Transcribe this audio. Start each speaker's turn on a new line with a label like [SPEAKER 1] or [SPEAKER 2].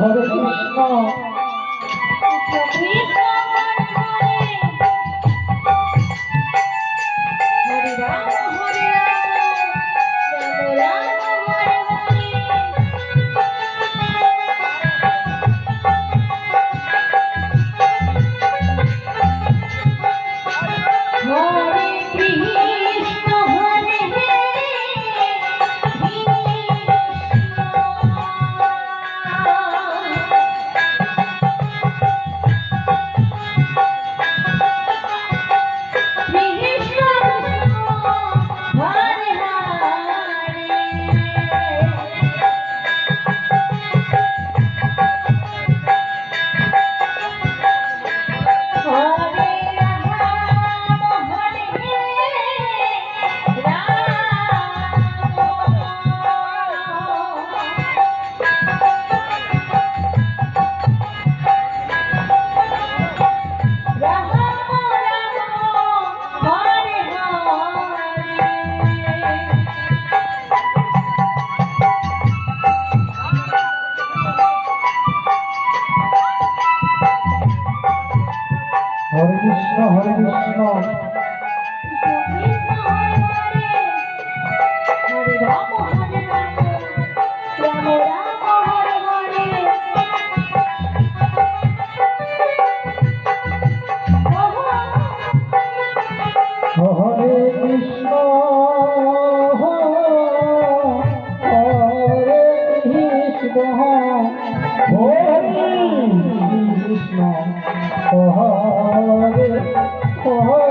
[SPEAKER 1] হবে কৃষ্ণ হরে হরে